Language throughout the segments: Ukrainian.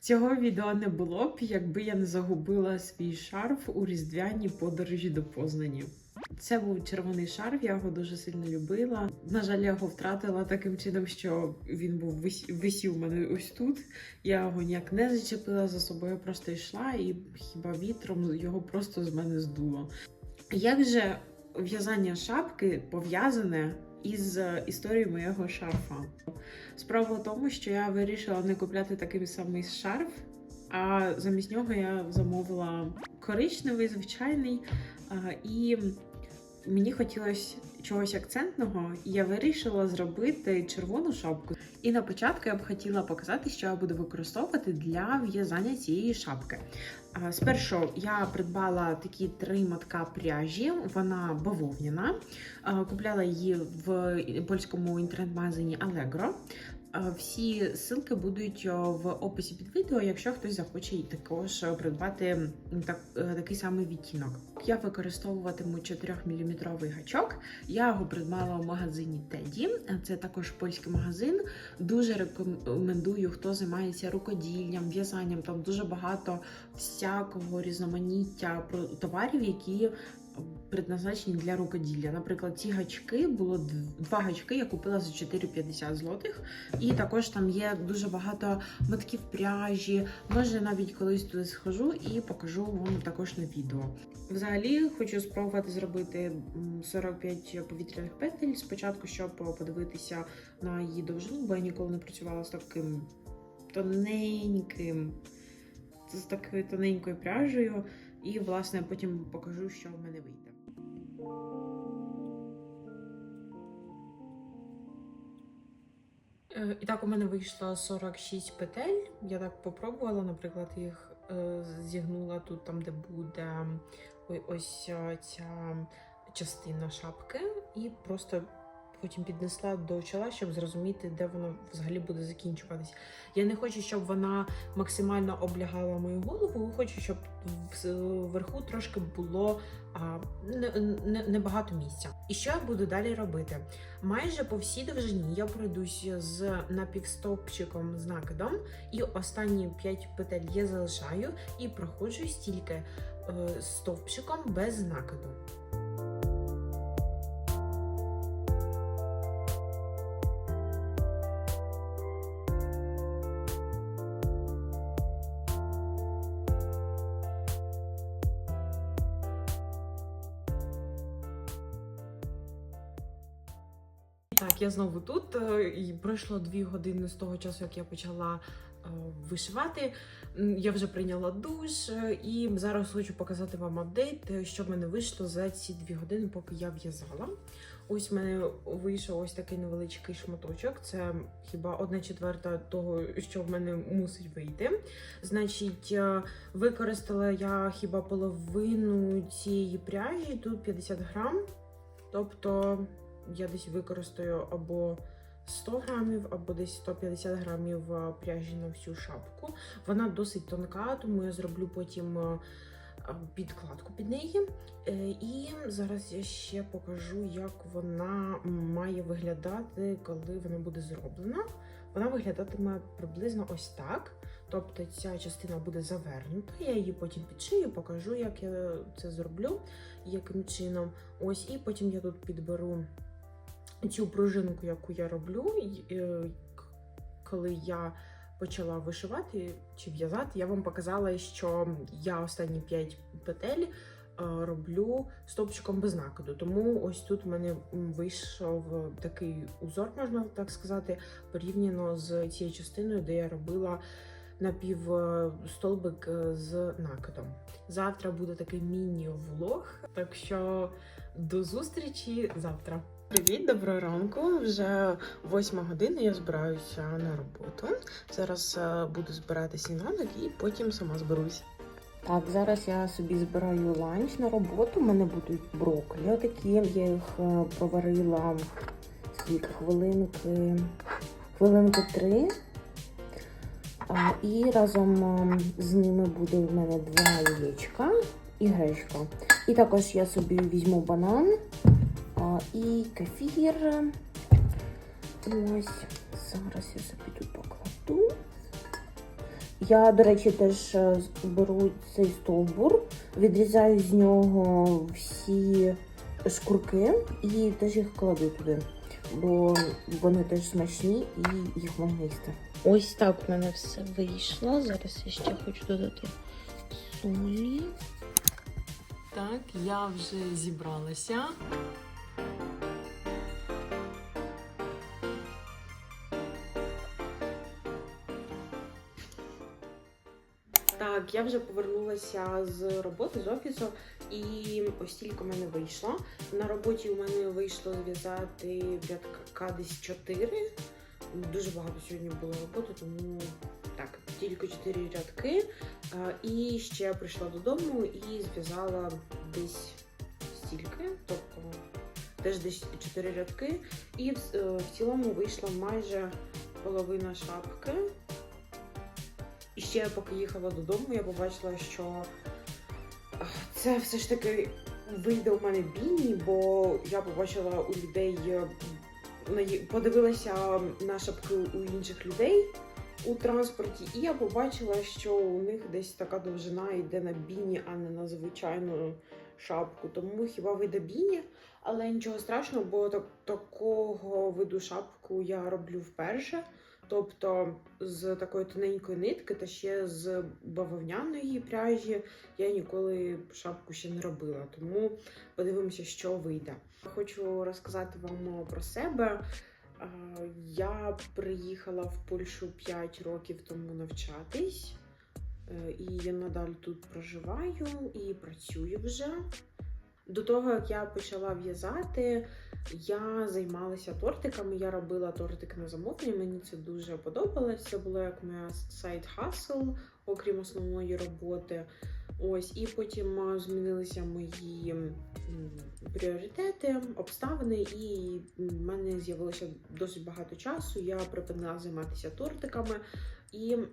Цього відео не було б, якби я не загубила свій шарф у різдвяній подорожі до Познані. Це був червоний шарф, я його дуже сильно любила. На жаль, я його втратила таким чином, що він був висів у мене ось тут. Я його ніяк не зачепила за собою, просто йшла, і хіба вітром його просто з мене здуло. Як же в'язання шапки пов'язане із історії історією моєго шарфа? Справа в тому, що я вирішила не купляти такий самий шарф, а замість нього я замовила коричневий, звичайний. І мені хотілося чогось акцентного, я вирішила зробити червону шапку. І на початку я б хотіла показати, що я буду використовувати для в'язання цієї шапки. Спершу я придбала такі три матка пряжі, вона бавовняна. Купляла її в польському інтернет-магазині Allegro. А, Всі ссылки будуть в описі під відео, якщо хтось захоче також е, придбати так, е, такий самий відтінок. Я використовуватиму 4-мм гачок. Я його придбала в магазині Теді. Це також польський магазин. Дуже рекомендую, хто займається рукоділлям, в'язанням. Там дуже багато всякого різноманіття товарів, які предназначені для рукоділля. Наприклад, ці гачки було два гачки, я купила за 4,50 злотих. І також там є дуже багато мотків пряжі. Може, навіть колись туди схожу і покажу вам також на відео. Взагалі, хочу спробувати зробити 45 повітряних петель спочатку, щоб подивитися на її довжину, бо я ніколи не працювала з таким тоненьким, з такою тоненькою пряжею. І, власне, потім покажу, що в мене вийде. Е, І так у мене вийшло 46 петель. Я так попробувала, наприклад, їх е, зігнула тут, там, де буде ось е, ця частина шапки, і просто потім піднесла до чола, щоб зрозуміти, де вона взагалі буде закінчуватись. Я не хочу, щоб вона максимально облягала мою голову. Хочу, щоб вверху трошки було а, не- не- небагато місця. І що я буду далі робити? Майже по всій довжині я пройдусь з напівстовпчиком з накидом, і останні 5 петель я залишаю і проходжусь тільки е, стовпчиком без накиду. Так, я знову тут. е, І пройшло дві години з того часу, як я почала е, вишивати. Я вже прийняла душ, е, і зараз хочу показати вам апдейт, що в мене вийшло за ці дві години, поки я в'язала. Ось в мене вийшов ось такий невеличкий шматочок. Це хіба одна четверта того, що в мене мусить вийти. Значить, використала я хіба половину цієї пряжі, тут 50 грам. Тобто я десь використаю або 100 грамів, або десь 150 грамів е, пряжі на всю шапку. Вона досить тонка, тому я зроблю потім е, е, підкладку під неї. І зараз я ще покажу, як вона має виглядати, коли вона буде зроблена. Вона виглядатиме приблизно ось так. Тобто ця частина буде завернута. Я її потім підшию, покажу, як я це зроблю, яким чином. Ось, і потім я тут підберу цю пружинку, яку я роблю, е, коли я почала вишивати чи в'язати, я вам показала, що я останні 5 петель е, роблю стовпчиком без накиду. Тому ось тут в мене вийшов такий узор, можна так сказати, порівняно з цією частиною, де я робила напівстолбик е, з накидом. Завтра буде такий міні-влог, так що до зустрічі завтра. Привіт, доброго ранку. Вже восьма година. Я збираюся на роботу. Зараз е, буду збирати сніданок і потім сама зберусь. Так, зараз я собі збираю ланч на роботу. У мене будуть брокколі такі. Я їх е, проварила скільки хвилинки, хвилинки три. І разом ем, з ними буде в мене два яєчка і гречка. І також я собі візьму банан і кефір. Ось, зараз я собі тут покладу. Я, до речі, теж е, беру цей стовбур, відрізаю з нього всі шкурки і теж їх кладу туди, бо вони теж смачні і їх можна їсти. Ось так в мене все вийшло. Зараз я ще хочу додати солі. Так, я вже зібралася. Так, я вже повернулася з роботи з офісу, і ось тільки в мене вийшло. На роботі у мене вийшло зв'язати рядка десь 4. Дуже багато сьогодні було роботи, тому так, тільки 4 рядки. І ще прийшла додому і зв'язала десь стільки, тобто теж десь 4 рядки. І в, е, в цілому вийшла майже половина шапки. І ще поки їхала додому, я побачила, що це все ж таки вийде у мене біні, бо я побачила у людей, е, подивилася на шапки у інших людей у транспорті, і я побачила, що у них десь така довжина йде на біні, а не на звичайну шапку. Тому хіба вийде біні, але нічого страшного, бо так, такого виду шапку я роблю вперше. Тобто з такої тоненької нитки та ще з бавовняної пряжі я ніколи шапку ще не робила. Тому подивимося, що вийде. Хочу розказати вам про себе. Я приїхала в Польщу 5 років тому навчатись, Е, і я надалі тут проживаю і працюю вже. До того, як я почала в'язати, я займалася тортиками. Я робила тортики на замовлення. Мені це дуже подобалось. Це було як моя сайт хасл, окрім основної роботи. Ось, і потім змінилися мої пріоритети, обставини, і в мене з'явилося досить багато часу. Я припинила займатися тортиками, і е,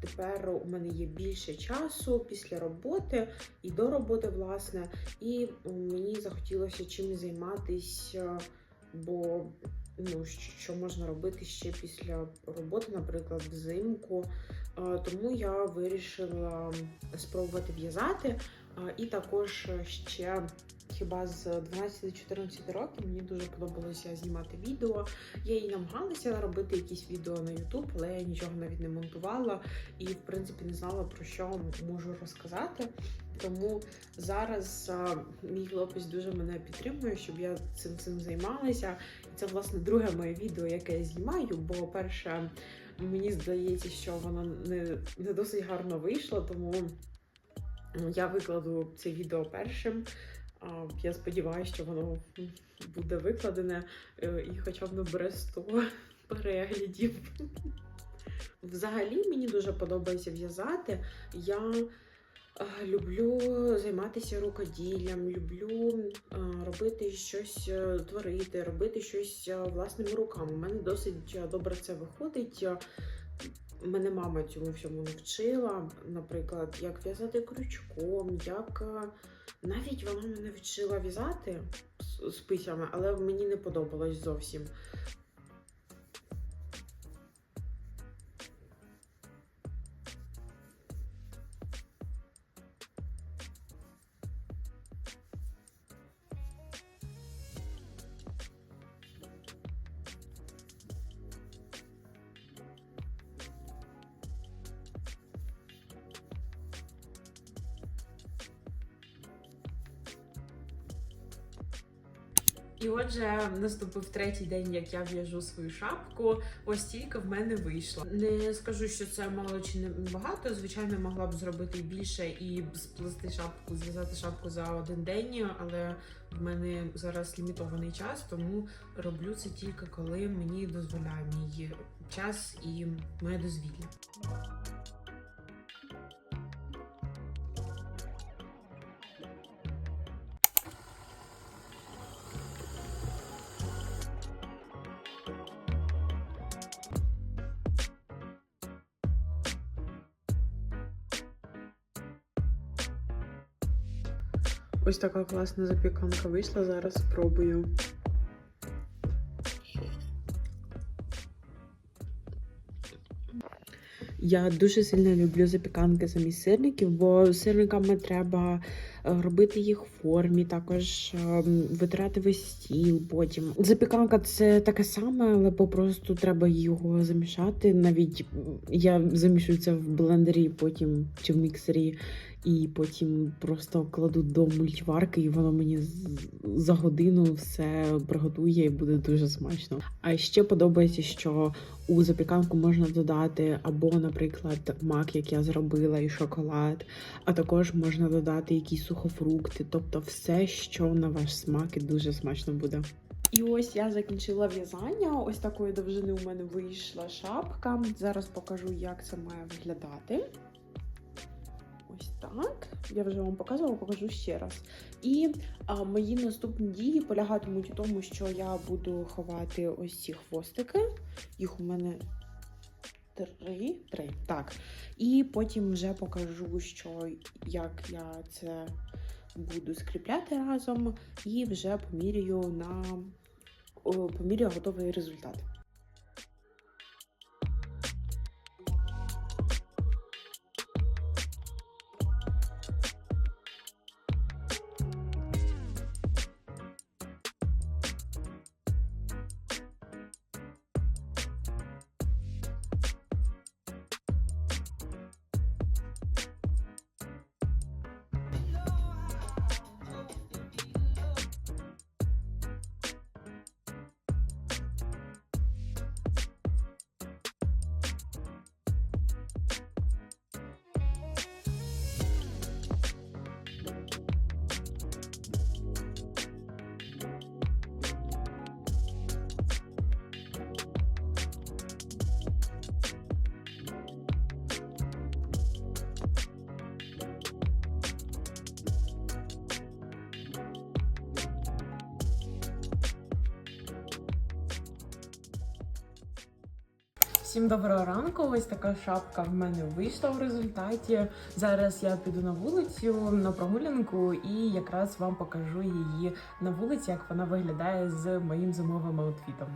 тепер у мене є більше часу після роботи і до роботи, власне. І мені захотілося чим займатися, бо ну, що можна робити ще після роботи, наприклад, взимку. Е, Тому я вирішила спробувати в'язати. Е, І також ще хіба з 12-14 років мені дуже подобалося знімати відео. Я і намагалася робити якісь відео на YouTube, але я нічого навіть не монтувала і, в принципі, не знала про що можу розказати. Тому зараз а, мій хлопець дуже мене підтримує, щоб я цим цим займалася. І це власне друге моє відео, яке я знімаю. Бо перше мені здається, що воно не, не досить гарно вийшло, тому я викладу це відео першим. Я сподіваюся, що воно буде викладене е, і хоча б набере 100 переглядів. Взагалі мені дуже подобається в'язати. Я е, люблю займатися рукоділлям, люблю е, робити щось, творити, робити щось власними руками. У мене досить добре це виходить. Мене мама цьому всьому навчила, наприклад, як в'язати крючком, як е, навіть вона мене вчила в'язати з- писями, але мені не подобалось зовсім. І отже, наступив третій день, як я в'яжу свою шапку. Ось тільки в мене вийшло. Не скажу, що це мало чи не багато. Звичайно, могла б зробити більше і сплести шапку, зв'язати шапку за один день, але в мене зараз лімітований час, тому роблю це тільки коли мені дозволяє мій час і моє дозвілля. Ось така класна запіканка вийшла. Зараз спробую. Я дуже сильно люблю запіканки замість сирників, бо сирниками треба робити їх в формі, також ем, витирати весь стіл потім. Запіканка це таке саме, але попросту треба його замішати. Навіть я замішую це в блендері, потім чи в міксері, і потім просто кладу до мультиварки, і воно мені за годину все приготує і буде дуже смачно. А ще подобається, що у запіканку можна додати або, наприклад, мак, як я зробила, і шоколад, а також можна додати якісь сухофрукти, тобто все, що на ваш смак і дуже смачно буде. І ось я закінчила в'язання. Ось такої довжини у мене вийшла шапка. Зараз покажу, як це має виглядати. Ось так. Я вже вам показувала, покажу ще раз. І а, мої наступні дії полягатимуть у тому, що я буду ховати ось ці хвостики. Їх у мене три. Три. Так. І потім вже покажу, що як я це буду скріпляти разом, і вже поміряю на о, поміряю готовий результат. Всім доброго ранку. Ось така шапка в мене вийшла в результаті. Зараз я піду на вулицю на прогулянку і якраз вам покажу її на вулиці, як вона виглядає з моїм зимовим аутфітом.